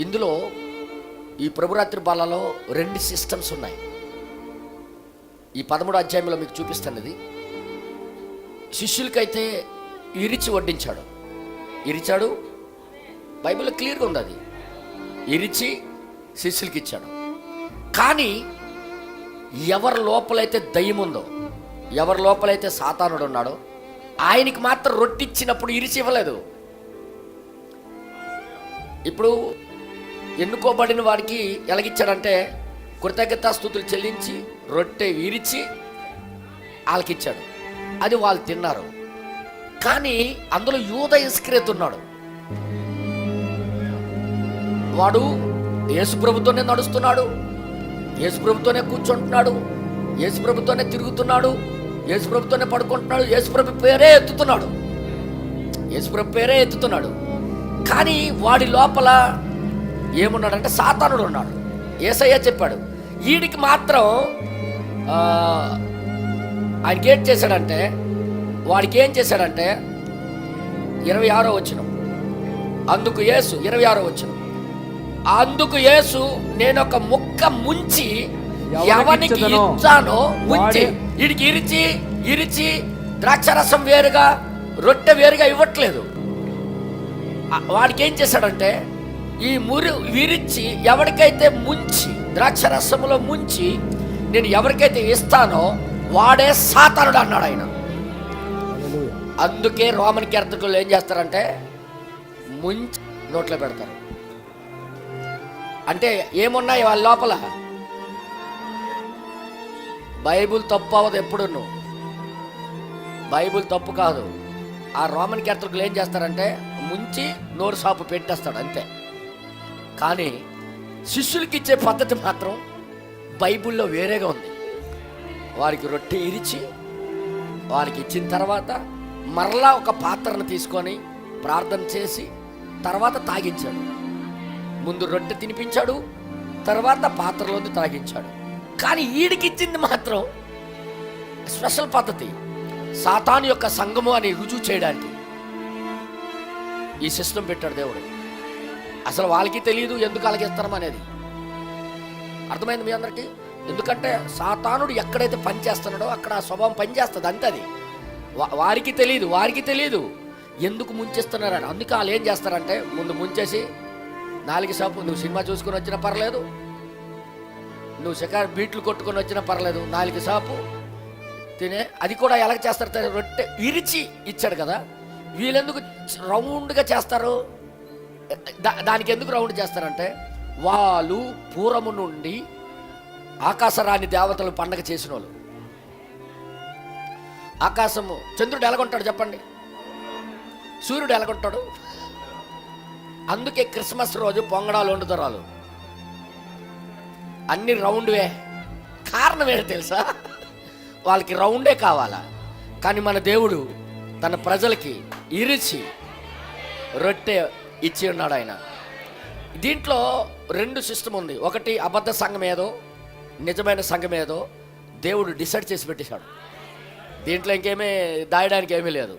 ఇందులో ఈ ప్రభురాత్రి బాలలో రెండు సిస్టమ్స్ ఉన్నాయి. ఈ పదమూడు అధ్యాయంలో మీకు చూపిస్తున్నది. శిష్యులకైతే ఇరిచి వడ్డించాడు. ఇరిచాడు బైబిల్ క్లియర్గా ఉంది అది ఇరిచి శిష్యులకి ఇచ్చాడు కానీ ఎవరి లోపలైతే దయ్యం ఉందో ఎవరి లోపలైతే సాతానుడు ఉన్నాడో ఆయనకి మాత్రం రొట్టిచ్చినప్పుడు ఇరిచి ఇవ్వలేదు. ఇప్పుడు ఎన్నుకోబడిన వాడికి ఎలాగిచ్చాడంటే కృతజ్ఞతా స్థుతులు చెల్లించి రొట్టె విరిచి వాళ్ళకిచ్చాడు. అది వాళ్ళు తిన్నారు. కానీ అందులో యూద ఇస్క్రేత్ ఉన్నాడు. వాడు యేసుప్రభుతోనే నడుస్తున్నాడు యేసుప్రభుతోనే కూర్చుంటున్నాడు యేసుప్రభుతోనే తిరుగుతున్నాడు యేసుప్రభుతోనే పడుకుంటున్నాడు యేసుప్రభు పేరే ఎత్తుతున్నాడు. యేసుప్రభు పేరే ఎత్తుతున్నాడు. కానీ వాడి లోపల ఏమున్నాడంటే సాతానుడు ఉన్నాడు. ఏసయ్య చెప్పాడు వీడికి మాత్రం ఆ, ఆయనకి ఏం చేశాడంటే వాడికి ఏం చేశాడంటే ఇరవై ఆరో వచ్చిన అందుకు యేసు ఇరవై ఆరో వచ్చిన అందుకు యేసు నేను ఒక ముక్క ముంచి ఎవరికి ఇచ్చానో ముంచి వాడే- వీడికి ఇరిచి ఇరిచి ద్రాక్షరసం వేరుగా రొట్టె వేరుగా ఇవ్వట్లేదు. వాడికి ఏం చేశాడంటే ఈ మురి విరిచి ఎవరికైతే ముంచి ద్రాక్షరసములో ముంచి నేను ఎవరికైతే ఇస్తానో వాడే సాతానుడు అన్నాడు ఆయన. అందుకే రోమన్ క్యార్థకులు ఏం చేస్తారంటే ముంచి నోట్లో పెడతారు. అంటే ఏమున్నాయి వాళ్ళ లోపల? బైబుల్ తప్పు అవ్వదు ఎప్పుడు నువ్వు బైబుల్ తప్పు కాదు. ఆ రోమన్ క్యాథలికులు ఏం చేస్తారంటే ముంచి నోరు సాపు పెట్టేస్తాడు అంతే. కానీ శిష్యులకి ఇచ్చే పద్ధతి మాత్రం బైబిల్లో వేరేగా ఉంది. వారికి రొట్టె ఇరిచి వారికి ఇచ్చిన తర్వాత మరలా ఒక పాత్రను తీసుకొని ప్రార్థన చేసి తర్వాత తాగించాడు. ముందు రొట్టె తినిపించాడు తర్వాత పాత్రలోని తాగించాడు. కానీ వీడికి ఇచ్చింది మాత్రం స్పెషల్ పద్ధతి. సాతాను యొక్క సంఘము అని రుజువు చేయడానికి ఈ సిస్టమ్ పెట్టాడు దేవుడు. అసలు వాళ్ళకి తెలియదు ఎందుకు అలాగేస్తాం అనేది. అర్థమైంది మీ అందరికీ? ఎందుకంటే సాతానుడు ఎక్కడైతే పనిచేస్తున్నాడో అక్కడ ఆ స్వభావం పనిచేస్తుంది అంతే అది. వా- వారికి తెలియదు వారికి తెలియదు ఎందుకు ముంచేస్తున్నారని. అందుకే వాళ్ళు ఏం చేస్తారంటే ముందు ముంచేసి నాలుగు షాపు నువ్వు సినిమా చూసుకొని వచ్చినా పర్లేదు నువ్వు షికారు బీట్లు కొట్టుకొని వచ్చినా పర్లేదు నాలుగు షాపు తినే అది కూడా ఎలా చేస్తారు రొట్టె ఇరిచి ఇచ్చాడు కదా. వీళ్ళెందుకు రౌండ్గా చేస్తారు? దానికి ఎందుకు రౌండ్ చేస్తారంటే వాళ్ళు పూర్వము నుండి ఆకాశరాణి దేవతలు పండగ చేసిన వాళ్ళు ఆకాశము చంద్రుడు ఎలాగుంటాడు చెప్పండి? సూర్యుడు ఎలాగొంటాడు అందుకే క్రిస్మస్ రోజు పొంగడాలు వండుతారు అన్ని రౌండ్వే. కారణం ఏంటి తెలుసా? వాళ్ళకి రౌండే కావాలా? కానీ మన దేవుడు తన ప్రజలకి ఇరిచి రొట్టె ఇచ్చి ఉన్నాడు ఆయన. దీంట్లో రెండు సిస్టమ్ ఉంది. ఒకటి అబద్ధ సంఘం ఏదో నిజమైన సంఘం ఏదో దేవుడు డిసైడ్ చేసి పెట్టేశాడు. దీంట్లో ఇంకేమీ దాయడానికి ఏమీ లేదు.